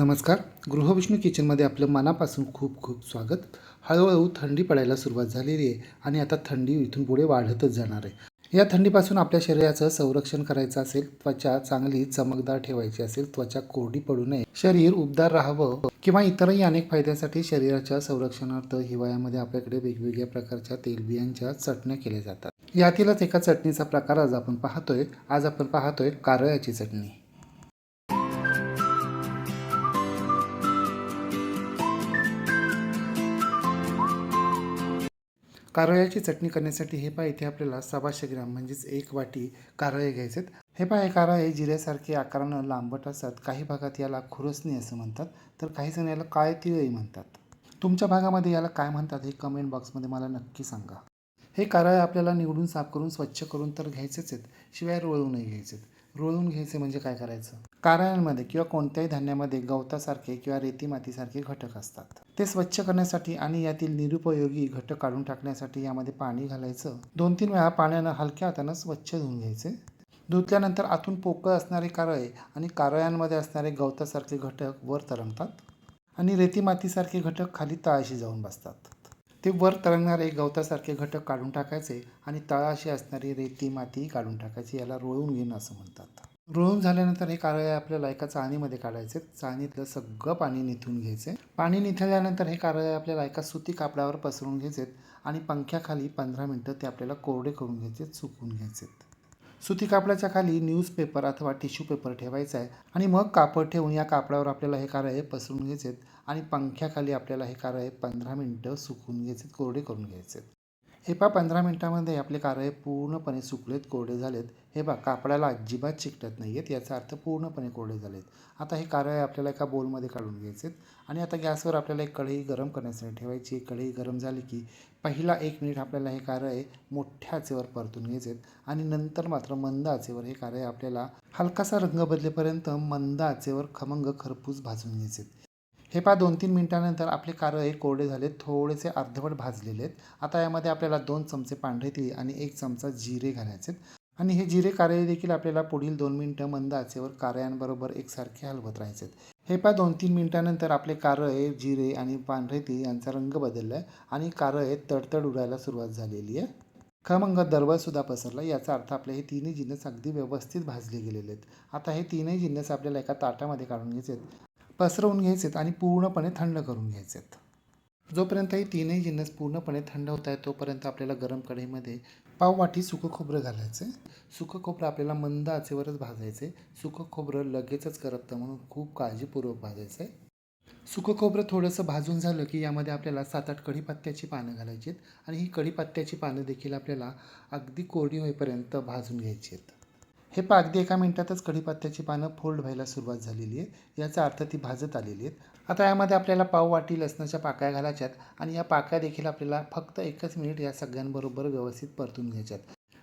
नमस्कार. गृहविष्णू किचनमध्ये आपलं मनापासून खूप खूप स्वागत. हळूहळू थंडी पडायला सुरुवात झालेली आहे आणि आता थंडी इथून पुढे वाढतच जाणार आहे. या थंडीपासून आपल्या शरीराचं संरक्षण करायचं असेल त्वचा चांगली चमकदार ठेवायची असेल त्वचा कोरडी पडू नये. शरीर उबदार राहावं किंवा इतरही अनेक फायद्यासाठी शरीराच्या संरक्षणार्थ हिवाळ्यामध्ये आपल्याकडे वेगवेगळ्या प्रकारच्या तेलबियांच्या चटण्या केल्या जातात. यातीलच एका चटणीचा प्रकार आज आपण पाहतोय. आज आपण पाहतोय कारळ्याची चटणी. कारळ्याची चटणी करण्यासाठी हे पहा इथे आपल्याला सव्वाशे ग्राम म्हणजेच एक वाटी कारळे घ्यायचे हे पहा हे कारळे जिऱ्यासारखे आकारानं लांबट असतात. काही भागात याला खुरसणी असं म्हणतात तर काही जण याला काळे तिळही म्हणतात. तुमच्या भागामध्ये याला काय म्हणतात हे कमेंट बॉक्समध्ये मला नक्की सांगा. हे कारळे आपल्याला निवडून साफ करून स्वच्छ करून तर घ्यायचेच आहेत शिवाय रोळूनही घ्यायचे रोळून घ्यायचे म्हणजे काय करायचं? कारळ्यांमध्ये किंवा कोणत्याही धान्यामध्ये गवतासारखे किंवा रेती मातीसारखे घटक असतात. ते स्वच्छ करण्यासाठी आणि यातील निरुपयोगी घटक काढून टाकण्यासाठी यामध्ये पाणी घालायचं. दोन तीन वेळा पाण्यानं हलक्या हातानं स्वच्छ धुवून घ्यायचे. धुतल्यानंतर आतून पोकळ असणारे कारळे आणि कारळ्यांमध्ये असणारे गवतासारखे घटक वर तरंगतात आणि रेती मातीसारखे घटक खाली तळाशी जाऊन बसतात. ते वर तरंगणारे गवतासारखे घटक काढून टाकायचे आणि तळाशी असणारी रेती माती काढून टाकायची याला रोळून घेणं असं म्हणतात. रुळून झाल्यानंतर हे कारळे आपल्याला एका चाळणीमध्ये काढायचे. चाळणीतलं सगळं पाणी निथून घ्यायचे. पाणी निथळल्यानंतर हे कारळे आपल्याला एका सुती कापडावर पसरून घ्यायचेत आणि पंख्याखाली पंधरा मिनटं ते आपल्याला कोरडे करून घ्यायचे सुकून घ्यायचे. सुती कापडाच्या खाली न्यूजपेपर अथवा टिश्यू पेपर ठेवायचा आहे आणि मग कापड ठेवून या कापडावर आपल्याला हे कारळे पसरून घ्यायचेत आणि पंख्याखाली आपल्याला हे कारळे पंधरा मिनटं सुकून घ्यायचे कोरडे करून घ्यायचे. हे पा पंधरा मिनटामध्ये आपले कारळे पूर्णपणे सुकलेत कोरडे झालेत. हे बा कापडाला अजिबात चिकटत नाही आहेत याचा अर्थ पूर्णपणे कोरडे झालेत. आता हे कारळे आपल्याला एका बोलमध्ये काढून घ्यायचे आणि आता गॅसवर आपल्याला एक कढई गरम करण्यासाठी ठेवायची. कढई गरम झाली की पहिला एक मिनिट आपल्याला हे कारळे मोठ्या आचेवर परतून घ्यायचे आणि नंतर मात्र मंद आचेवर हे कारळे आपल्याला हलकासा रंग बदलेपर्यंत मंद आचेवर खमंग खरपूस भाजून घ्यायचे हे पहा दोन तीन मिनटानंतर आपले हे कोरडे झाले थोडेसे अर्धवट भाजलेले आहेत. आता यामध्ये आपल्याला दोन चमचे पांढरे तीळ आणि एक चमचा जिरे घालायचे आणि हे जिरे कारळे देखील आपल्याला पुढील दोन मिनटं मंद आचेवर कारळ्यांबरोबर एकसारखे हलवत राहायचे हे पहा दोन तीन मिनटानंतर आपले कारळे जिरे आणि पांढरे तीळ यांचा रंग बदलला आहे आणि कारळे तडतड उडायला सुरुवात झालेली आहे. खमंग दरवळसुद्धा पसरला याचा अर्थ आपले हे तिन्ही जिन्नस अगदी व्यवस्थित भाजले गेलेले आहेत. आता हे तीनही जिन्नस आपल्याला एका ताटामध्ये काढून घ्यायचे आहेत पसरवून घ्यायचेत आणि पूर्णपणे थंड करून घ्यायचेत. जोपर्यंत हे तीनही जिन्नस पूर्णपणे थंड होत आहेत तोपर्यंत आपल्याला गरम कढईमध्ये पाववाटी सुकं खोबरं घालायचं. सुकं खोबरं आपल्याला मंद आचेवरच भाजायचे. सुकं खोबरं लगेचच करपतं म्हणून खूप काळजीपूर्वक भाजायचं. आहे सुकं खोबरं थोडंसं भाजून झालं की यामध्ये आपल्याला सात आठ कढीपत्त्याची पानं घालायची आहेत आणि ही कढीपत्त्याची पानं देखील आपल्याला अगदी कोरडी होईपर्यंत भाजून घ्यायची आहेत हे पहा अगदी एका मिनिटातच कढीपत्त्याची पानं फोल्ड व्हायला सुरुवात झालेली आहे. याचा अर्थ ती भाजत आलेली आहेत. आता यामध्ये आपल्याला पाव वाटी लसणाच्या पाकळ्या घालायच्यात आणि या पाकळ्या देखील आपल्याला फक्त एकच मिनिट या सगळ्यांबरोबर व्यवस्थित परतून घ्यायच्यात.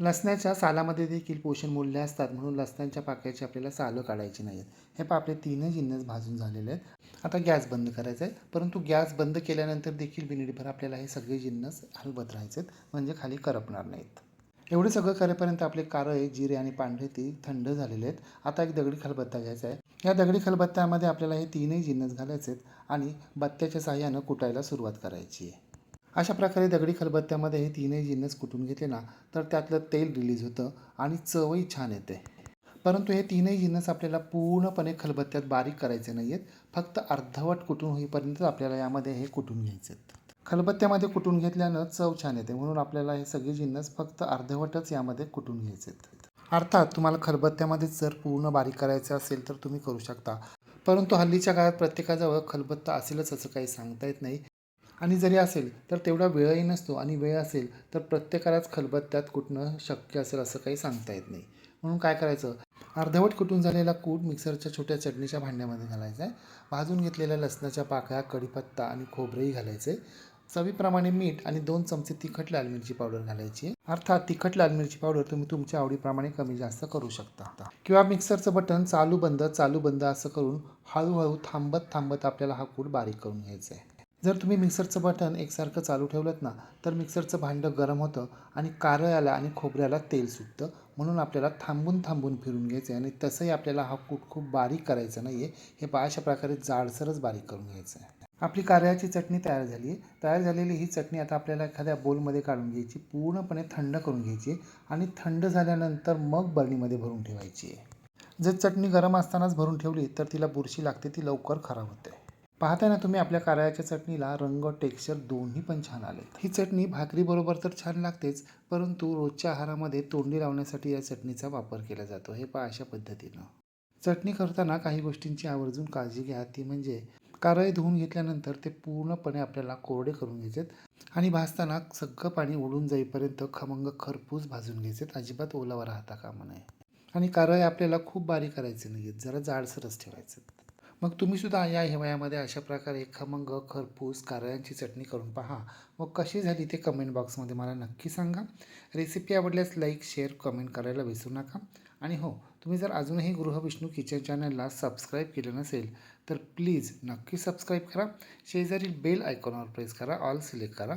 लसणाच्या सालामध्ये देखील पोषण मूल्य असतात म्हणून लसणाच्या पाक्याची आपल्याला सालं काढायची नाही आहेत हे पा आपले तीनच जिन्नस भाजून झालेले आहेत. आता गॅस बंद करायचा आहे. परंतु गॅस बंद केल्यानंतर देखील मिनिटभर आपल्याला हे सगळे जिन्नस हलवत राहायचे म्हणजे खाली करपणार नाहीत. एवढे सगळं करेपर्यंत आपले कारळे जिरे आणि पांढरे ती थंड झालेले आहेत. आता एक दगडी खलबत्ता घ्यायचा आहे. या दगडी खलबत्त्यामध्ये आपल्याला हे तीनही जिन्नस घालायचे आहेत आणि बत्त्याच्या साह्यानं कुटायला सुरुवात करायची आहे. अशा प्रकारे दगडी खलबत्त्यामध्ये हे तीनही जिन्नस कुटून घेतले ना तर त्यातलं तेल रिलीज होतं आणि चवही छान येते. परंतु हे तीनही जिन्नस आपल्याला पूर्णपणे खलबत्त्यात बारीक करायचे नाही आहेत फक्त अर्धवट कुटून होईपर्यंत आपल्याला यामध्ये हे कुटून घ्यायचे आहेत खलबत्त्यामध्ये कुटून घेतल्यानं चव छान येते. म्हणून आपल्याला हे सगळे जिन्नस फक्त अर्धवटच यामध्ये कुटून घ्यायचे आहेत. अर्थात तुम्हाला खलबत्त्यामध्ये जर पूर्ण बारीक करायचं असेल तर तुम्ही करू शकता. परंतु हल्लीच्या काळात प्रत्येकाजवळ खलबत्ता असेलच असं काही सांगता येत नाही. आणि जरी असेल तर तेवढा वेळही नसतो आणि वेळ असेल तर प्रत्येकालाच खलबत्त्यात कुटणं शक्य असेल असं काही सांगता येत नाही. म्हणून काय करायचं? अर्धवट कुटून झालेला कूट मिक्सरच्या छोट्या चटणीच्या भांड्यामध्ये घालायचा आहे. भाजून घेतलेल्या लसणाच्या पाकळ्या कढीपत्ता आणि खोबरेही घालायचे. चवीप्रमाणे मीठ आणि दोन चमचे तिखट लाल मिरची पावडर घालायची. आहे अर्थात तिखट लाल मिरची पावडर तुम्ही तुमच्या आवडीप्रमाणे कमी जास्त करू शकता. किंवा मिक्सरचं बटन चालू बंद चालू बंद असं करून हळूहळू थांबत थांबत आपल्याला हा कूट बारीक करून घ्यायचा आहे. जर तुम्ही मिक्सरचं बटन एकसारखं चालू ठेवलं ना तर मिक्सरचं भांडं गरम होतं आणि कारळ्याला आणि खोबऱ्याला तेल सुटतं. म्हणून आपल्याला थांबून थांबून फिरून घ्यायचं आहे आणि तसंही आपल्याला हा कूट खूप बारीक करायचा नाही आहे हे अशा प्रकारे जाडसरच बारीक करून घ्यायचं आहे. आपली कारळ्याची चटणी तयार झाली आहे. तयार झालेली ही चटणी आता आपल्याला एखाद्या बोलमध्ये काढून घ्यायची पूर्णपणे थंड करून घ्यायची आणि थंड झाल्यानंतर मग बरणीमध्ये भरून ठेवायची आहे. जर चटणी गरम असतानाच भरून ठेवली तर तिला बुरशी लागते ती लवकर खराब होते. पाहताय ना तुम्ही आपल्या कारळ्याच्या चटणीला रंग टेक्स्चर दोन्ही पण छान आले ही चटणी भाकरीबरोबर तर छान लागतेच परंतु रोजच्या आहारामध्ये तोंडी लावण्यासाठी या चटणीचा वापर केला जातो. हे पहा अशा पद्धतीनं. चटणी करताना काही गोष्टींची आवर्जून काळजी घ्या. ती म्हणजे कारळे धुवून घेतल्यानंतर ते पूर्णपणे आपल्याला कोरडे करून घ्यायचेत आणि भाजताना सगळं पाणी ओढून जाईपर्यंत खमंग खरपूस भाजून घ्यायचे अजिबात ओलावा राहता कामा नये. आणि कारळे आपल्याला खूप बारीक करायचे नाही आहेत जरा जाडसरच ठेवायचे मग तुम्ही सुद्धा या हिवाळ्यामध्ये अशा प्रकारे खमंग खरपूस कारळ्यांची चटणी करून पहा. मग कशी झाली ते कमेंट बॉक्समध्ये मला नक्की सांगा. रेसिपी आवडल्यास लाईक शेअर कमेंट करायला विसरू नका. आणि हो तुम्ही जर अजूनही गृहविष्णू किचन चॅनलला सबस्क्राईब केलं नसेल तर प्लीज नक्की सबस्क्राईब करा. शेजारील बेल आयकॉनवर प्रेस करा ऑल सिलेक्ट करा.